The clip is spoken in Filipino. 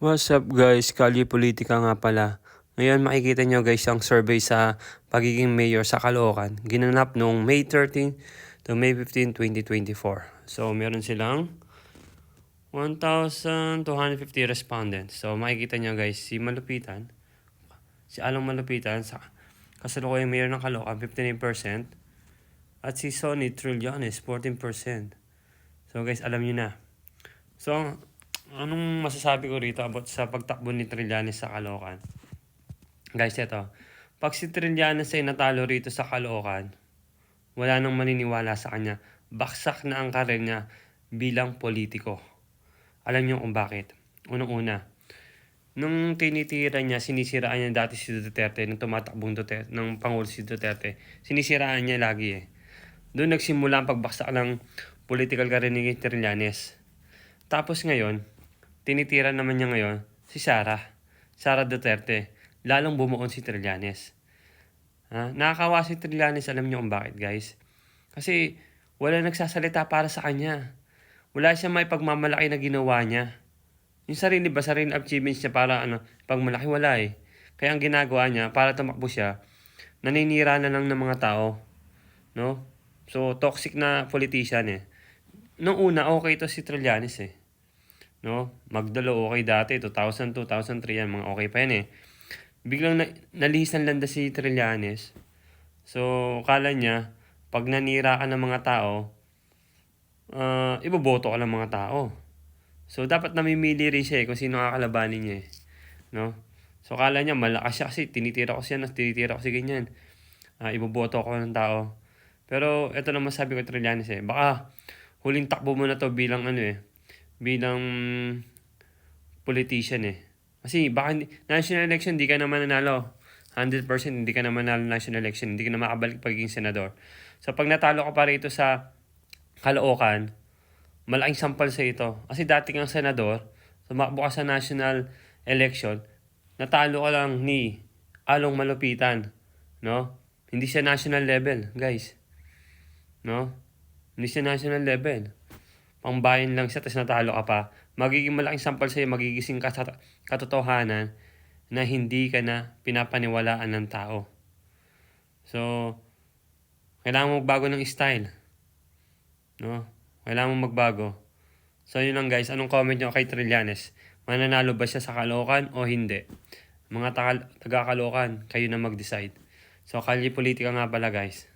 What's up guys? Kalye Politika nga pala. Ngayon makikita nyo guys ang survey sa pagiging mayor sa Caloocan. Ginanap noong May 13 to May 15, 2024. So meron silang 1,250 respondents. So makikita nyo guys, si Malupitan, si Along Malupitan, sa kasalukuyang mayor ng Caloocan, 59%. At si Sonny Trillanes, 14%. So guys, alam nyo na. So, anong masasabi ko rito about sa pagtakbo ni Trillanes sa Caloocan? Guys, ito. Pag si Trillanes ay natalo rito sa Caloocan, wala nang maniniwala sa kanya. Baksak na ang karir niya bilang politiko. Alam niyo kung bakit. Unang-una, nung tinitira niya, sinisiraan niya dati si Duterte, nung tumatakbong Duterte, ng Pangulo si Duterte, sinisiraan niya lagi eh. Doon nagsimula ang pagbaksak ng political career ni Trillanes. Tapos ngayon, tinitira naman niya ngayon si Sara. Sara Duterte. Lalong bumuon si Trillanes. Ha? Nakakawa si Trillanes, alam niyo kung bakit guys. Kasi wala nagsasalita para sa kanya. Wala siya may pagmamalaki na ginawa niya. Yung sarili ba, sarili achievements niya para ano, pagmalaki, wala eh. Kaya ang ginagawa niya, para tumakbo siya, naninira na lang ng mga tao. No? So, toxic na politician eh. Nung una, okay to si Trillanes eh. No? Magdalo okay dati, 2000, 2003 yan, mga okay pa yan eh. Biglang na, nalihis ng landa si Trillanes. So, kala niya, pag nanira ka ng mga tao, uh, iboboto ka ng mga tao. So, dapat namimili rin siya eh, kung sino kakalabanin niya eh. No? So, kala niya, malakas siya kasi tinitira ko siya, tinitira ko si ganyan. Uh, iboboto ko ng tao. Pero, ito naman sabi ko Trillanes eh, baka huling takbo mo na to bilang ano eh, bilang politician eh. Kasi baka national election, di ka naman nanalo. 100% hindi ka naman nanalo national election. Hindi ka na makabalik pagiging senador. So pag natalo ka pa rito sa Caloocan, malaking sampal sa ito. Kasi dati kang senador, tumakbo ka sa national election, natalo ka lang ni Along Malupitan. No? Hindi siya national level, guys. No? Hindi siya national level. Pangbayan lang siya, tapos natalo ka pa. Magiging malaking sampal sa'yo, magigising ka sa katotohanan na hindi ka na pinapaniwalaan ng tao. So, kailangan mo magbago ng style. No? Kailangan mo magbago. So, yun lang guys. Anong comment nyo kay Trillanes? Mananalo ba siya sa Caloocan o hindi? Mga taga- taga-Caloocan, kayo na mag-decide. So, kalye politika nga pala guys.